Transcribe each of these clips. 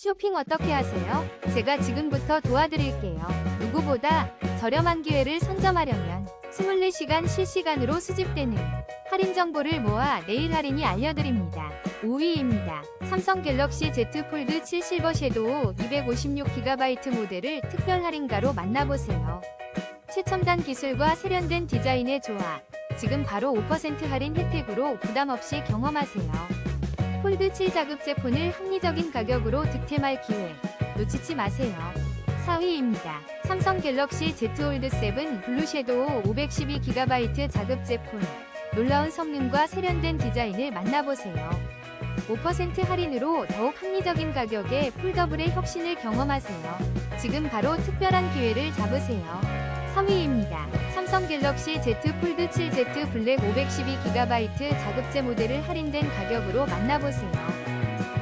쇼핑 어떻게 하세요? 제가 지금부터 도와드릴게요. 누구보다 저렴한 기회를 선점하려면 24시간 실시간으로 수집되는 할인 정보를 모아 내일 할인이 알려드립니다. 5위입니다. 삼성 갤럭시 Z 폴드 7 실버 섀도우 256GB 모델을 특별 할인가로 만나보세요. 최첨단 기술과 세련된 디자인의 조화. 지금 바로 5% 할인 혜택으로 부담 없이 경험하세요. 폴드 7 자급제 폰을 합리적인 가격으로 득템할 기회. 놓치지 마세요. 4위입니다. 삼성 갤럭시 Z 홀드 7 블루 섀도우 512GB 자급제 폰. 놀라운 성능과 세련된 디자인을 만나보세요. 5% 할인으로 더욱 합리적인 가격에 폴더블의 혁신을 경험하세요. 지금 바로 특별한 기회를 잡으세요. 3위입니다. 삼성 갤럭시 Z 폴드 7Z 블랙 512GB 자급제 모델을 할인된 가격으로 만나보세요.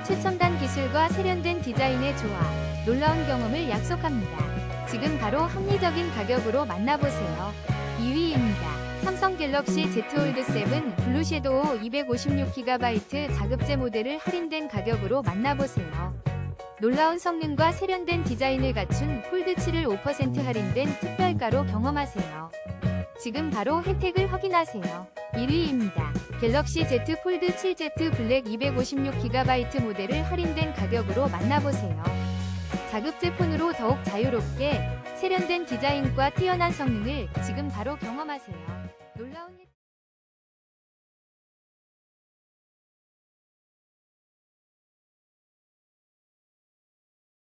최첨단 기술과 세련된 디자인의 조화, 놀라운 경험을 약속합니다. 지금 바로 합리적인 가격으로 만나보세요. 2위입니다. 삼성 갤럭시 Z 홀드 7 블루 섀도우 256GB 자급제 모델을 할인된 가격으로 만나보세요. 놀라운 성능과 세련된 디자인을 갖춘 폴드 7을 5% 할인된 특별가로 경험하세요. 지금 바로 혜택을 확인하세요. 1위입니다. 갤럭시 Z 폴드 7Z 블랙 256GB 모델을 할인된 가격으로 만나보세요. 자급제 폰으로 더욱 자유롭게 세련된 디자인과 뛰어난 성능을 지금 바로 경험하세요. 놀라운